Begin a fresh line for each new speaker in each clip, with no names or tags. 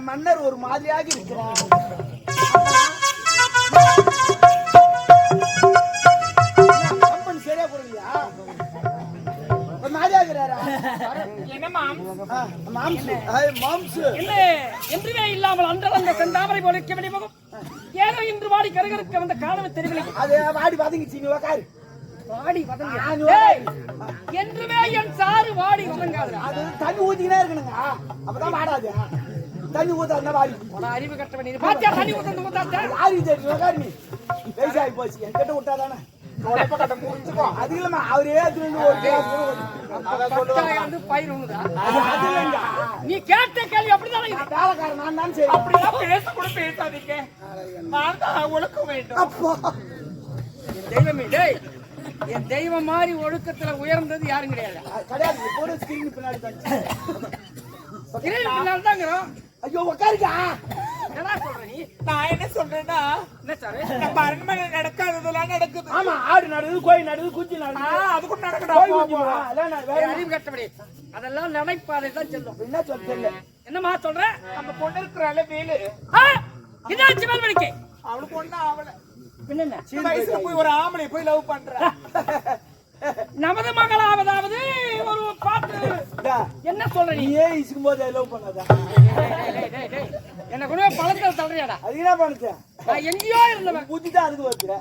மன்னர் ஒரு மாதிரியாக இருக்கிறார். கம்பெனி சரியா ஒரு மாம்சு
என்ன என்றுமே இல்லாமல் அன்றலங்க செந்தாமரை போல இருக்க வேண்டிய முகம் ஏதோ இன்று வாடி கருகருக்க வந்த காலமே தெரியவில்லை
அது வாடி பதுங்கிச்சு நீ உக்காரு.
வாடி வதங்க. என்றுமே என் சாறு வாடி வதங்காதுடா
அது தண்ணி ஊத்திக்கினே இருக்கணுங்க. அப்பதான் வாடாது. தண்ணி ஊத்தாதுன்னா வாடி
உன அறிவு கட்டவன் பாத்தியா தண்ணி ஊத்தந்து ஊத்தாச்சா
யாருக்கு தெரியும் வயசாகி போச்சு. என்கிட்ட விட்டாதானே? அது இல்லம்மா அவரே வந்து ஊத்தி-
பயிர் நீ கேட்ட கேள்வி அப்படிதானே இது?
வேலைக்காரன் நான் தான் சரி
அப்படிலாம் பேச கூட பேசாதீங்க. நான் தான் ஒழுக்க வேண்டும்.
அப்பா.
என் தெய்வமே டேய் என் தெய்வம் மாதிரி ஒழுக்கத்துல உயர்ந்தது யாரும் கிடையாது.
கிடையாது இப்போ ஒரு ஸ்கிரீன் பின்னாடி தான்.
பின்னால் தாங்கிறோம்
ஐயோ உக்காருக்கா
என்னடா சொல்ற நீ?
நான் என்ன சொல்றேன்னா
என்ன சாரு?
நம்ம அரண்மனை நடக்காததெல்லாம் நடக்குது.
ஆமா ஆடு நடுது கோயில்
ஆ,
நடுது.
அது கூட நடக்கடா
அறிவு கட்டபடி அதெல்லாம் நடைபாதை தான் செல்லும்
என்ன சொல்ல
என்னம்மா சொல்ற?
நம்ம பொண்ணு இருக்கிறாள் வேலு
ஆ, இதாச்சு மேல்வழிக்கை
அவளுக்கு ஒண்ணு
பின்ன
இந்த வயசுல போய் ஒரு ஆம்பளை போய் லவ் பண்ற.
நமது மகளாவதாவது ஒரு பாட்டு. என்ன சொல்ற
நீ? ஏன் இசுக்கும் போது லவ் பண்ணாதா.
என்ன கூட பழத்தில் தள்ளுறியாடா?
அது என்ன பண்ணுச்சு?
நான் எங்கேயோ இருந்தவன்.
புத்தி தான் அதுக்கு வருதுற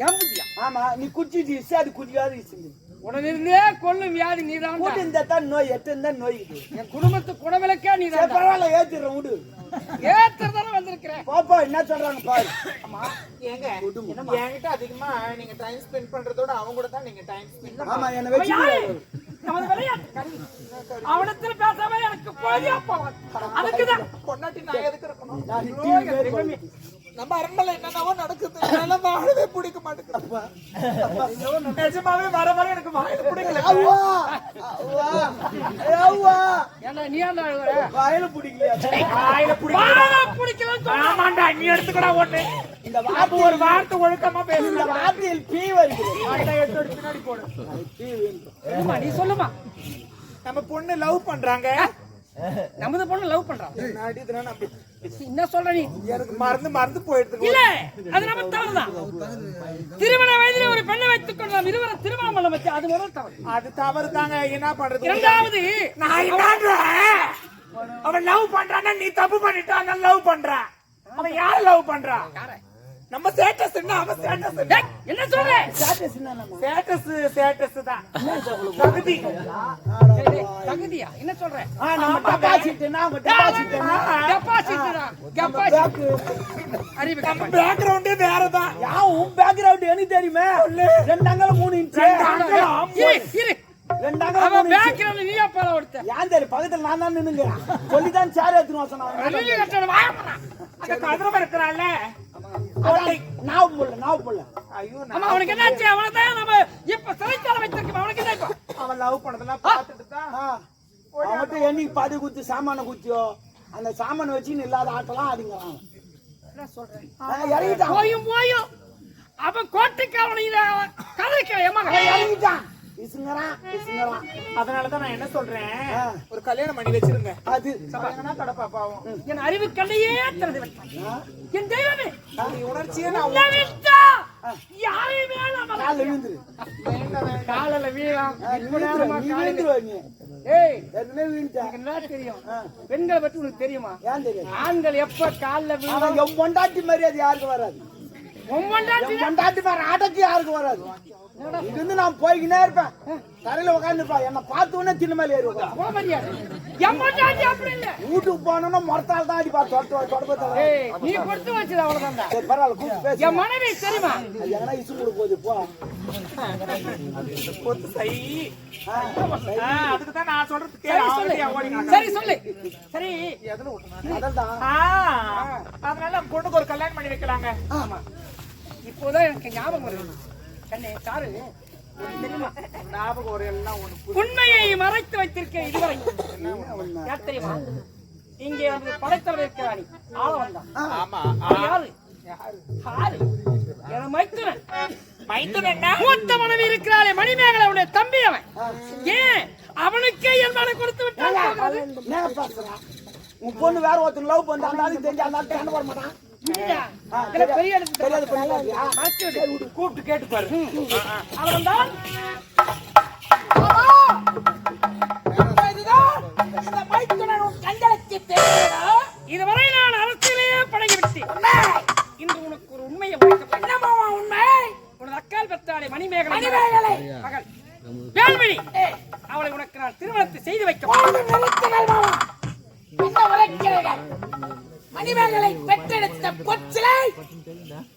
ஏன் புத்தியா
ஆமா நீ குச்சிட்டு இசு அது குச்சிக்காத இசுங்க
உடனிருந்தே கொல்லும் வியாதி நீதான்
கூட்டு இந்த தான் நோய் எட்டு இருந்தா நோய்.
என் குடும்பத்து குடவிலக்கே
சரி
நீதான்
பரவாயில்ல ஏத்திடுறேன் விடு.
ஏத்துறதானே வந்திருக்கிறேன்.
பாப்பா என்ன சொல்றாங்க பாரு.
ஏங்க என்கிட்ட அதிகமா நீங்க டைம் ஸ்பெண்ட் பண்றதோட அவங்க கூட தான் நீங்க டைம் ஸ்பெண்ட்
ஆமா என்னை? வச்சு
நமது விளையாட்டு கருவி. அவனிடத்துல பேசாம எனக்கு பொழுதே போவான் அதுக்குதான்.
பொண்டாட்டி நான் எதுக்கு இருக்கணும்? நம்ம அரண்மனை என்னென்னவோ நடக்குது. என்னால வாழவே பிடிக்க மாட்டேங்குது. நிஜமாவே வர வர எனக்கு வாழ பிடிக்கல.
அவ்வா. அவ்வா.
நீ?
வாயில பிடிக்கலையா?
வாயில பிடிக்கல. ஆமாண்டா நீ எடுத்துக்கடா ஒண்ணு
இந்த வார்த்தை
ஒரு வார்த்தை ஒழுக்கமா
இந்த
பேசுங்க
வார்த்தையில் பீ வருகிறது
எடுத்து பின்னாடி போடு.
நீ சொல்லுமா.
நம்ம பொண்ணு லவ் பண்றாங்க.
நமது பொண்ணு லவ் பண்றான். என்ன சொல்ற நீ?
எனக்கு மறந்து மறந்து போயிடுது
இல்ல அது நம்ம தவறுதான். திருமண வயதிலே ஒரு பெண்ணை வைத்துக் கொண்டு நாம் இருவரும் திருமணம் பண்ண வச்சு அது முதல் தவறு.
அது தவறு தாங்க என்ன பண்றது?
இரண்டாவது
நான் அவன் லவ் பண்றான்னா நீ தப்பு பண்ணிட்டா நான் லவ் பண்றேன். அவன் யார லவ் பண்றான் நம்ம ஸ்டேட்டஸ் என்ன? அவன் ஸ்டேட்டஸ் என்ன?
என்ன சொல்ற?
ஸ்டேட்டஸ் என்னன்னா
ஸ்டேட்டஸ் ஸ்டேட்டஸ் தான். தகுதி.
தகுதியா? என்ன சொல்ற?
ஆ நம்ம டெபாசிட்னா அவங்க டெபாசிட்
டெபாசிட் டெபாசிட் அறிவு
நம்ம. பேக்ரவுண்டே வேறதான்.
யா உன் பேக்ரவுண்ட் எனக்கு தெரியுமே. ரெண்டு அங்கலம் மூணு இன்ச்
இரு, இரு.
ரெண்டு
ஒருத்த
ஏன் தெரியும்? பக்கத்துல நான் தான் நின்னுங்கிறேன் சொல்லிதான் சேர் எடுத்துன்னு சொன்னாங்க
அறிவு கட்டண
நான் போடல நான் போடல
ஐயோ
ஆமா அவனுக்கு என்னாச்சு? அவனை தான் நம்ம இப்ப சிறைச்சாலை வைத்திருக்கோம். அவனுக்கு என்ன இப்போ?
அவன் லவ் பண்ணதெல்லாம் பார்த்துட்டு தான்
அவன்கிட்ட என்னைக்கு பது குத்து சாமான குத்தியோ அந்த சாமான வச்சு இல்லாத ஆட்டெல்லாம் ஆடிங்கிறான்.
என்ன சொல்றேன்
ஆ, இறங்கிட்டான்.
போயும் போயும். அவன் கோட்டைக்காரனையில கதைக்க
அவன் இறங்கிட்டான். இசுங்கிறான் இசுங்கிறான்
அதனாலதான் நான் என்ன சொல்றேன். ஒரு கல்யாணம் பண்ணி வச்சிருங்க.
அது.
எங்கன்னா கடப்பா பாவம்.
என் அறிவு கண்ணையே திறந்து விட்டான் என் தெய்வமே.
நீ உணர்ச்சியே நான்
உன்னை விட்டா யாரையுமே நம்ம
காலில் விழுந்துரு.
காலில் வீழாம் ஏய்!
ஏற்கனவே விழுந்துட்டேன்
என்ன தெரியும்? பெண்களை பத்தி உனக்கு தெரியுமா?
ஏன் தெரியாது?
ஆண்கள் எப்ப காலில் வீழும்
என் பொண்டாட்டி மரியாதை யாருக்கும் வராது? என் பொண்டாட்டி மாதிரி ஆட்டக்கு யாருக்கும் வராது? இங்க இருந்து நான் போய்கினே இருப்பேன். தரையில உட்காந்துருப்பேன் என்ன பார்த்த உடனே தின்ன மேல ஏறி வீட்டுக்கு போனோம்னா முறத்தால் தான் அடிப்பா தொட தொடப்பத்தால
ஏய் நீ கொடுத்து வச்சது அவ்வளவுதான்டா.
சரி பரவாயில்ல கூப்பிட்டு பேசு.
என் மனைவி தெரியுமா
அது எங்கன்னா இசு கொடுக்க போகுது? போ.
பொத்து சை.
ஆ, சரி.
ஆ, அதுக்கு தான் நான் சொல்றது
சரி சொல்லு. சரி சொல்லு. சரி.
அதான்
ஆ, அதனால பொண்ணுக்கு ஒரு கல்யாணம் பண்ணி வைக்கலாங்க.
ஆமா. இப்போதான் எனக்கு ஞாபகம் வருது. உண்மையை மறைத்து வைத்திருக்க இதுவரை. யார் தெரியுமா? இங்கே வந்து படைத்தவர் இருக்கிறானி. ஆள வந்தான்
ஆமா
யாரு? யாரு? என மைத்துனன்.
மைத்துனன்னா
மூத்த மனைவி இருக்கிறாளே மணிமேகலை அவனுடைய தம்பி அவன். ஏன்? அவனுக்கே என் மனை கொடுத்து விட்டான்.
உன் பொண்ணு வேற ஒருத்தன் லவ் பண்ணா அந்த தெரிஞ்சு அந்த ஆளுக்கு கண்ணு போட மாட்டான்.
பெரிய
கூப்பிட்டு கேட்டு பாரு.
கண்களுக்கு தெரிகிறதா?
இதுவரை நான் அரசியலையே பழகிவிட்டேன். இன்று உனக்கு ஒரு உண்மையை
என்னமாமா உண்மை?
உனது அக்கால் பெற்றாளே மணிமேகலை.
மணிமேகலை.
மகள். வேல்மணி. அவளை உனக்கு நான் திருமணத்தை செய்து வைக்க
என்ன உரைக்கிறீர்கள் மணிமேகலை பெற்றெடுத்த பொச்சிலை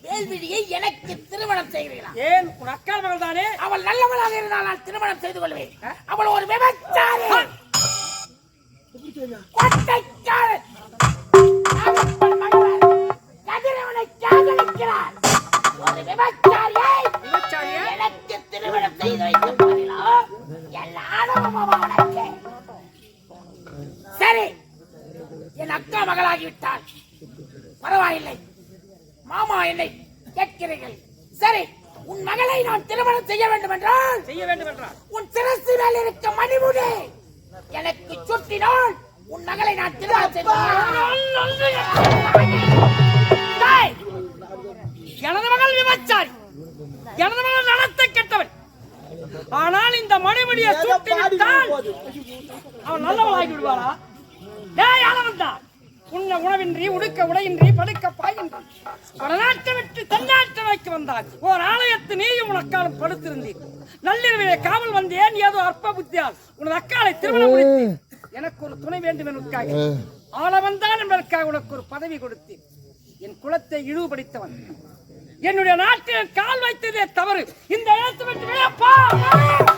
வேல்விழியை எனக்கு திருமணம் செய்கிறீர்களா
ஏன்? உன் அக்கால் மகள் தானே
அவள் நல்லவளாக இருந்தால் நான் திருமணம் செய்து கொள்வேன். அவள் ஒரு விபச்சாரி. கொட்டைக்காரன். கதிரவனை காதலிக்கிறார் ஒரு விபச்சாரியை
விபச்சாரியா?
எனக்கு திருமணம் செய்து வைக்க போகிறீர்களா எல்லா ஆணவமும் அவனுக்கு. சரி என் அக்கா மகளாகிவிட்டாள். பரவாயில்லை. மாமா என்னை கேட்கிறீர்கள். சரி உன் மகளை நான் திருமணம் செய்ய வேண்டும் என்றால்
செய்ய வேண்டும் என்றார்
உன் சிரசு மேல் இருக்க மணிமுடி எனக்கு சுட்டினால் உன் மகளை நான் திருமணம் செய்வேன்
எனது மகள் விபச்சாரி. எனது மகள் நடத்த கெட்டவன். ஆனால் இந்த மணிமணியை
ஏதோ
சுட்டி விட்டால். அவன் நல்லவளாகி விடுவாரா டேய் அளவன்தான் உண்ண உணவின்றி உடுக்க உடையின்றி படுக்க பாயின்றி. வடநாட்டை விட்டு தென்னாட்டை வைக்க வந்தார் ஓர் ஆலயத்து நீயும் உன் அக்காலும் படுத்திருந்தீர். நள்ளிரவிலே காவல் வந்தேன். ஏதோ அற்ப புத்தியால் உனது அக்காலை திருமணம் முடித்தேன். எனக்கு ஒரு துணை வேண்டும் என்பதற்காக ஆளவன் தான் என்பதற்காக உனக்கு ஒரு பதவி கொடுத்தேன். என் குலத்தை இழிவுபடுத்தவன். என்னுடைய நாட்டில் கால் வைத்ததே தவறு. இந்த இடத்தை விட்டு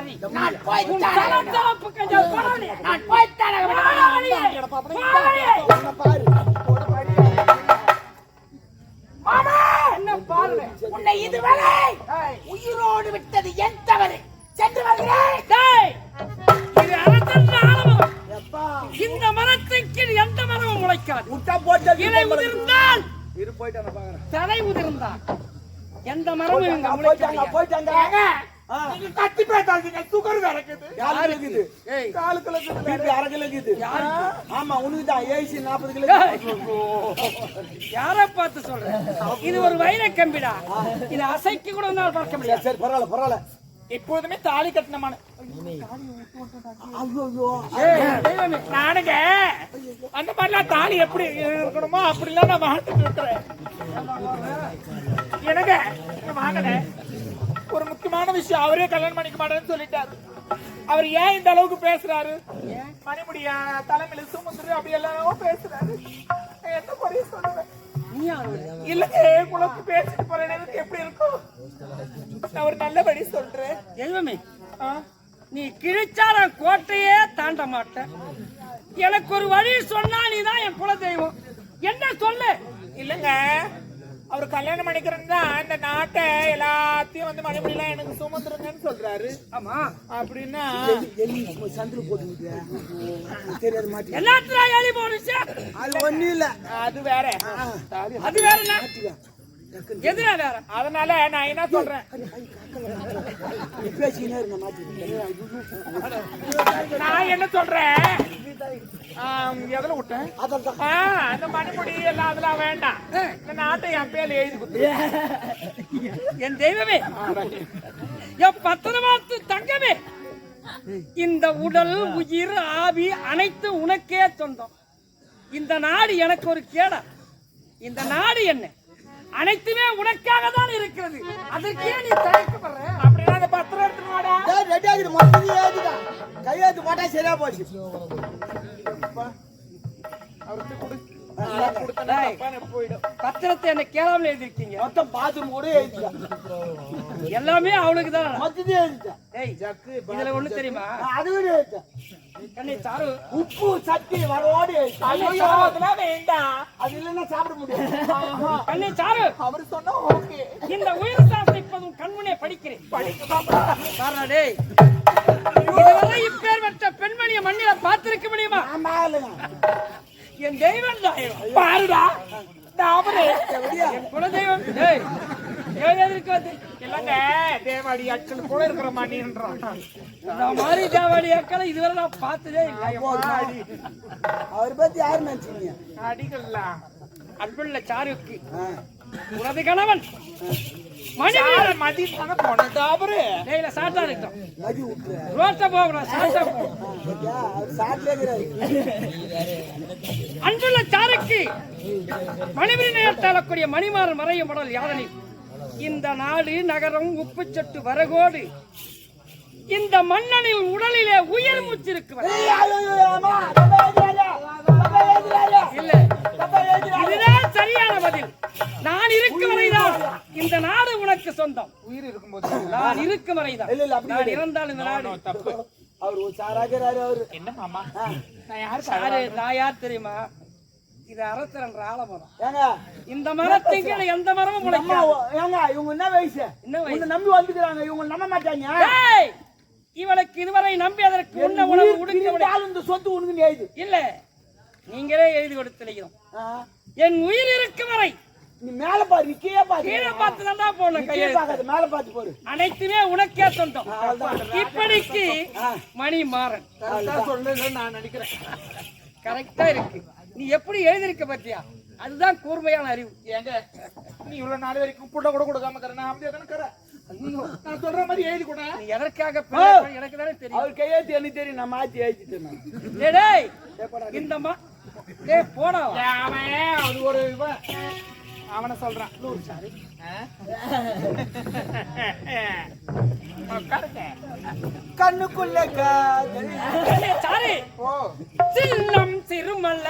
நரி.
நான் போய்
போடாதே.
நான்
வெளியே.
உன்னை பாரு.
உன்னை இதுவரை உயிரோடு விட்டது என் தவறு. சென்று வருகிறேன்.
இந்த மரத்தின் கீழ் எந்த மரமும் முளைக்காது. இலை உதிர்ந்தால் தலை உதிர்ந்தால் எந்த மரமும்
போயிட்டாங்க போயிட்டாங்க.
நீங்க கத்தி பேசாதீங்க. சுகர் இருக்குது
யாரு இருக்குது
ஏய்.
காலு கிலோ இருக்குது பிபி அரை கிலோ இருக்குது
யாருக்கு?
ஆமா உனக்கு தான். ஏசி நாற்பது கிலோ.
யார பார்த்து சொல்றேன் இது ஒரு வைர கம்பிடா. இது அசைக்க கூட என்னால பார்க்க முடியாது.
சரி பரவாயில்ல பரவாயில்ல.
எப்போதுமே தாலி கட்டினமான. நானுங்க. அந்த மாதிரிலாம் தாலி எப்படி இருக்கணுமோ அப்படிலாம் நான் வாழ்ந்துட்டு இருக்கிறேன் எனக்கு வாங்கல ஒரு முக்கியமான விஷயம். அவரே கல்யாணம் பண்ணிக்க மாட்டேன்னு சொல்லிட்டாரு. அவர் ஏன் இந்த அளவுக்கு பேசுறாரு? மணிமுடியா தலைமையில சுமந்துரு அப்படி எல்லாம் பேசுறாரு. என்ன குறைய சொல்லுவேன்? இல்லங்க குழப்பி பேசிட்டு போறேன். எனக்கு எப்படி இருக்கும்? நான் ஒரு நல்லபடி சொல்றேன்.
தெய்வமே? நீ கிழிச்சாரம் கோட்டையே தாண்ட மாட்டேன். எனக்கு ஒரு வழி சொன்னா நீ தான் என் குல தெய்வம் என்ன சொல்லு?
இல்லங்க அவர் கல்யாணம் பண்ணிக்கிறேன்னு தான் இந்த நாட்டை எல்லாத்தையும் வந்து மணிமுடியெல்லாம் எனக்கு சுமந்துருங்கன்னு சொல்றாரு.
ஆமா.
அப்படின்னா
எலி சந்தில போட்டு தெரியாது மாட்டி
எல்லாத்துல ஏறி போனுச்சு
அது ஒண்ணும் இல்ல.
அது வேற.
அது வேற என்ன? எதுனா வேற?
அதனால நான் என்ன சொல்றேன்? நான் என்ன சொல்றேன்? எதுல விட்டேன்? அந்த மணிமுடி எல்லாம் அதெல்லாம் வேண்டாம். இந்த நாட்டை என் பேர்ல எழுதி
என் தெய்வமே. என் பத்திரமாத்து தங்கமே. இந்த உடல் உயிர் ஆவி அனைத்து உனக்கே சொந்தம். இந்த நாடு எனக்கு ஒரு கேடா. இந்த நாடு என்ன? அனைத்துமே உனக்காக தான் இருக்கிறது. அதற்கே நீ தயக்கப்படுற.
பத்திரம் எடுத்துன்னு வாடா.
ரெடி ஆகுது மொத்தம் ஏதுதான் கையெழுத்து போட்டா சரியா போச்சு.
அவருக்கு கொடு.
பத்திரத்தை என்ன கேளாமல் எழுதிருக்கீங்க
மொத்தம் பாத்ரூம் கூட எழுதிட்டேன்
எல்லாமே அவளுக்கு தான்.
மொத்தத்தையும் எழுதிட்டேன்
ஏய் இதுல ஒண்ணு தெரியுமா?
அது உப்பு சட்டி
ஐயோ. அதெல்லாம் வேண்டாம்
அது இல்லைன்னா சாப்பிட முடியாது.
கண்ணை சாரு
அவர் சொன்னா ஓகே.
இந்த உயிர் சாஸ்திரம் இப்போதும் கண்முனே படிக்கிறேன் இதுவரை இப்பேர் பெற்ற பெண்மணியை மண்ணில பார்த்திருக்க முடியுமா? என் தெய்வம் தான்.
பாருடா. அவரே.
என் குலதெய்வம்.
இல்லங்க தேவாடி அச்சல் கூட இருக்கிற மணின்றான்
இந்த மாதிரி தேவாடி அக்களை இதுவரை நான் பார்த்ததே இல்லை.
அவர் பத்தி யாரு நினைச்சீங்க?
அடிக்கலாம்
அன்புள்ள சாருக்கு. உனது கணவன். மணி
மதி தானே போனது அவரு.
டேய்ல சாட்டா இருக்கட்டும்.
மதி விட்டுரு
ரோட்ட போகணும் சாட்டா போகணும்.
சாட்டிலே இருக்கிறாரு.
அன்புள்ள சாருக்கு. மணிபுரி நேரத்தாளக்கூடிய மணிமாறன் மறையும் உடல் யாதனில். இந்த நாடு நகரம் உப்புச்சட்டு வரகோடு. இந்த மன்னனில் உடலிலே உயிர் மூச்சு இருக்குவர்
ஏய், ஐயோ, ஐயோ, அம்மா, தப்பா எழுதுறாரு. தப்பா எழுதுறாரு.
இல்ல
தப்பா எழுதுறாரு.
இதுதான் சரியான பதில். நான் இருக்கும் வரைதான். இந்த நாடு உனக்கு சொந்தம்.
உயிர் இருக்கும்போது.
நான் இருக்கும் வரைதான்.
இல்ல, இல்ல, அப்படி
நான். இறந்தால் இந்த நாடு.
தப்பு.
அவர் சாராகிறாரு அவரு.
என்ன மாமா? நான் யாரு
சாரு நான் யார் தெரியுமா? இது அரசரன்ற ஆலமரம்
ஏங்க?
இந்த மரத்தின் கீழே எந்த மரமும் முளைக்காது
ஏங்க இவங்க என்ன வயசு?
என்ன வயசு?
நம்பி வந்துக்கிறாங்க இவங்க நம்ப மாட்டாங்க!
இவளுக்கு இதுவரை நம்பி அதற்கு உண்ண உணவு உடுக்க
இந்த சொத்து உனக்கு எழுது
இல்ல நீங்களே எழுதி கொடுத்துலையும் என் உயிர் இருக்கும் வரை
நீ மேல பாரு கீழே பாரு.
கீழே பார்த்து தான் போடணும்
கீழே
கையெழுத்து.
பார்க்காத மேல பார்த்து போடு.
அனைத்துமே உனக்கே சொந்தம். இப்படிக்கு மணி மாறன்.
நான் நினைக்கிறேன்.
கரெக்டா இருக்கு. நீ எப்படி எழுதிருக்க பத்தியா? அதுதான் கூர்மையான அறிவு.
ஏங்க நீ இவ்வளவு நாள் வரைக்கும் புள்ள கூட கொடுக்காம இருக்கிற நான் அப்படியே தானே நான் சொல்ற மாதிரி எழுதி கூட.
நீ எதற்காக எனக்கு தானே தெரியும்.
அவர் கையெழுத்து எனக்கு தெரியும் நான் மாத்தி எழுதிட்டேன்
இந்த மா டேய் போடா.
அவன் அது ஒரு இவன். அவனை சொல்றான்?
கண்ணுக்குள்ள காதல்.
சாரி. சின்னம் சிறுமல்ல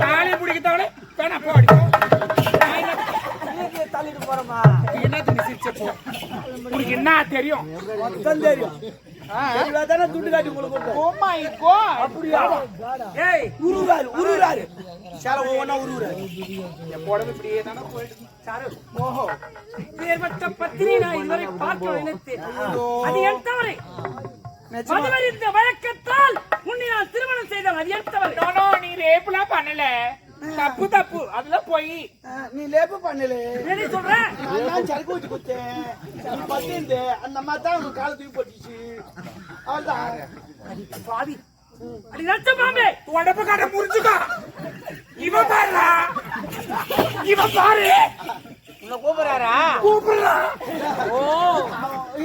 காலையை பிடிக்கத்தவனே வேணா போடி என்ன-
தள்ளிட்டு போறோமா
என்ன சிரிச்ச போ உனக்கு என்ன தெரியும்
மொத்தம் தெரியும் தெளிவா துண்டு காட்டி உங்களுக்கு கொடுத்தேன்.
ஓ
அப்படியா
ஏய்,
உருவுறாரு உருவுறாரு ஒவ்வொன்னா உருவுறாரு
என் இப்படியே தானே
சாரு,
ஓஹோ
நான் இதுவரை பார்க்க நினைத்தேன் அது என் மதுவர் இந்த வழக்கத்தால் உன்னை நான் திருமணம் செய்தேன் அது என் தவறு
நோ, ரேப்லாம் பண்ணல. தப்பு தப்பு. அதெல்லாம் போய்.
நீ லேப்பு பண்ணல.
என்ன சொல்றேன்
நான் தான் சரக்கு ஊத்தி குத்தேன். நீ பத்திருந்து அந்த அம்மா தான் உங்க காலை தூக்கி போட்டுச்சு. அவள்தான்
பாவி. அடி நச்ச பாம்பே
உடம்பு கடை முறிச்சுக்கோ இவன் பாருடா. இவன் பாரு.
உன்னை கூப்பிடுறாரா?
கூப்பிடுறா.
ஓ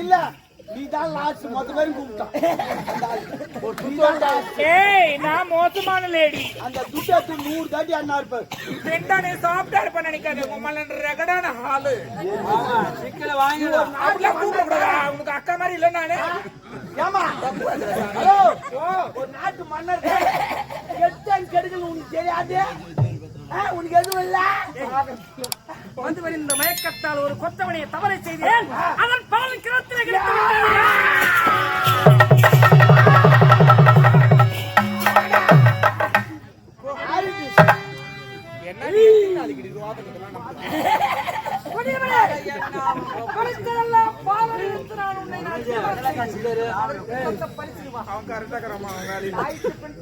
இல்ல. நீ தான் லாஸ்ட் மொத்த பேரும் கூப்பிட்டான் அந்த ஆளு. நீதான்டா.
ஏய் நான் மோசமான லேடி
அந்த துட்டத்து நூறு தாட்டி அண்ணா இருப்பார்.
ரெண்டானே சாப்பிட்டா இருப்ப நினைக்காது உம்மல ரெகடான ஹாலு அப்படிலாம் கூப்பிடக்கூடாதா? உனக்கு அக்கா மாதிரி இல்ல நானு.
ஏமா ஹலோ ஒரு நாட்டு மன்னர் கெட்டன் கெடுக்கல் உனக்கு தெரியாது? உனக்கு எதுவும் இல்ல?
வந்து இந்த மயக்கத்தால் ஒரு கொத்தவனையை தவறை செய்தேன். அதன் பலன்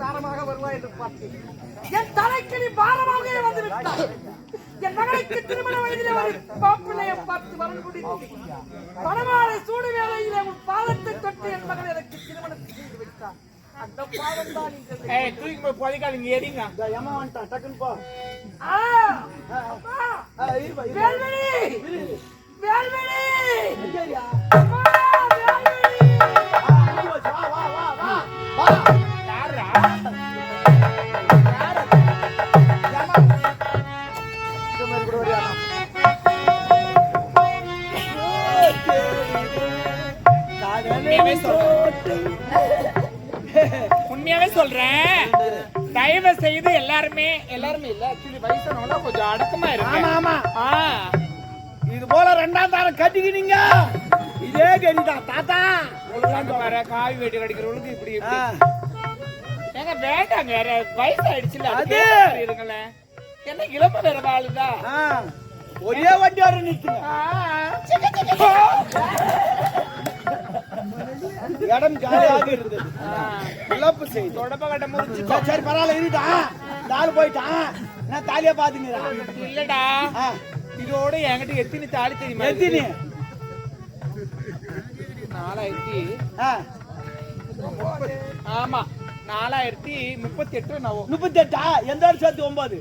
தாரமாக வருவாய் என்று பார்த்தேன் என் தலைக்கு நீ பாரமாக வந்து விட்டாய். என் மகளுக்கு திருமண வயதிலே ஒரு பாப்பிள்ளையை பார்த்து வரன் முடித்து பணமாலை சூடு வேலையிலே உன் பாதத்தை தொட்டு என் மகள் எனக்கு திருமணம் செய்து விட்டான் அந்த பாவம் தான் இன்று
ஏய் தூக்கி போய் புதைக்காதீங்க எரிங்க
இந்த ஏமா வந்துட்டான் டக்குன்னு போ.
ஆ, அப்பா. வேல்வெளி
எங்கேயா? வா, வா, வா, வா.
உண்மையாவே சொல்றேன். உண்மையாவே சொல்றேன். தயவு செய்து எல்லாருமே எல்லாருமே இல்ல ஆக்சுவலி வயசானவங்க கொஞ்சம் அடக்கமா
ஆமா,
இருக்கு
ஆமா.
ஆ.
இது போல ரெண்டாம் தாரம் கட்டிக்கினீங்க. இதே கடிதான் தாத்தா.
வர காவி வெட்டி கடிக்கிறவங்களுக்கு இப்படி. ஏங்க வேண்டாங்க வேற வயசாயிடுச்சுல
அது.
அது இருங்களேன். என்ன இளம வேற வாழுதா.
ஒரே வண்டி வர நிக்குங்க இடம் காலியாக இருந்தது. இழப்பு செய்து.
தொடப்ப கட்ட முடிச்சு
சரி, பரவாயில்ல இருட்டான் ஆள் போயிட்டான். நான் தாலியா பாத்துங்கிறான்
இல்லடா. இதோட என்கிட்ட எத்தினி தாலி தெரியுமா?
எத்தினி?
நாலாயிரத்தி ஆமா நாலாயிரத்தி முப்பத்தி எட்டு நான்
முப்பத்தெட்டா எந்த வருஷம் சேர்த்து ஒன்பது?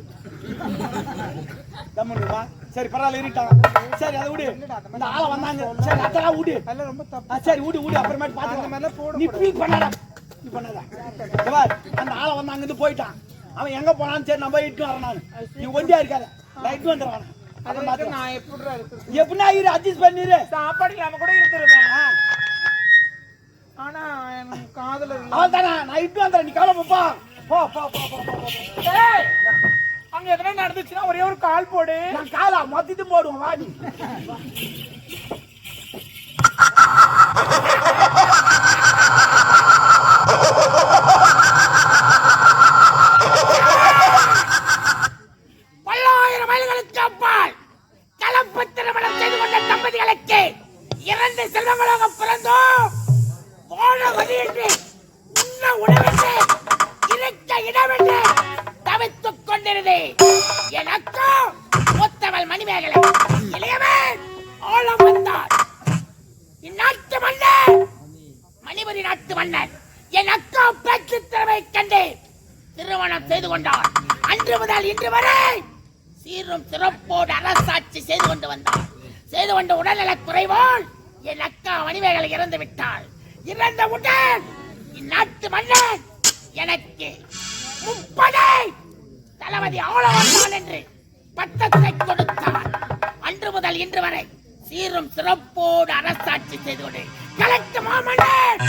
தம்முனுமா சரி பரவாயில்ல இருட்டான் சரி அதை விடு. இந்த ஆளை வந்தாங்க. சரி அதெல்லாம் விடு.
ரொம்ப தப்பு.
சரி விடு விடு. அப்புறமேட்டு
போட
நீ ஃபீல் பண்ணாத. நீ பண்ணாத. அந்த ஆளை வந்து அங்கிருந்து போயிட்டான். அவன் எங்க போனான்னு சரி நம்ம இட்டு வரேன் நான். நீ ஒண்டியா இருக்காத. இட்டு வந்துடுவான் எப்படின்னா இரு அட்ஜஸ்ட் பண்ணிரு.
சாப்பாடு இல்லாம கூட இருந்துருவேன் ஆனா காதல
அவன் தானே நான் இட்டு வந்துடுறேன். நீ கிளம்புப்பா போ போ. போ போ போ,
அங்க எதனா நடந்துச்சுன்னா ஒரே ஒரு கால் போடு.
நான் காலா மத்திட்டு போடுவோம் வாடி
வந்திருது என் அக்கா மூத்தவள் மணிமேகலை. இளையவன் ஆழம் வந்தார் இந்நாட்டு மன்னர் மணிபுரி நாட்டு மன்னர். என் அக்கா பேச்சு திறமை கண்டு திருமணம் செய்து கொண்டார் அன்று முதல் இன்று வரை சீரும் சிறப்போடு அரசாட்சி செய்து கொண்டு வந்தார் செய்து கொண்ட உடல்நலக் குறைவால் என் அக்கா மணிமேகலை இறந்து விட்டாள். இறந்தவுடன் இந்நாட்டு மன்னர் எனக்கு முப்பதை தளபதி ஆளவந்தான் என்று பட்டத்தை கொடுத்தார் அன்று முதல் இன்று வரை சீரும் சிறப்போடு அரசாட்சி செய்து கொண்டு கலெக்ட் மாமன்னர்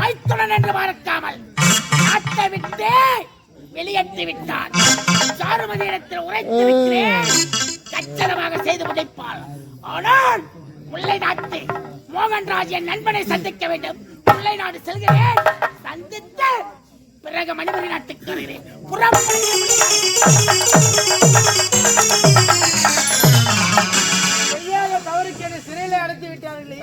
வைத்துடன் என்று பார்க்காமல் நாட்டை விட்டு வெளியேற்றி விட்டார் சாருமதி இடத்தில் உரைத்திருக்கிறேன் கச்சனமாக செய்து முடிப்பார் ஆனால் முல்லை நாட்டு மோகன்ராஜ் என் நண்பனை சந்திக்க வேண்டும். முல்லை நாடு செல்கிறேன். சந்தித்து பிறகு மணிமணி நாட்டுக்கு வருகிறேன். புறப்படுகிறேன்
செய்யாத தவறுக்கு என்னை அடைத்து விட்டார்களே.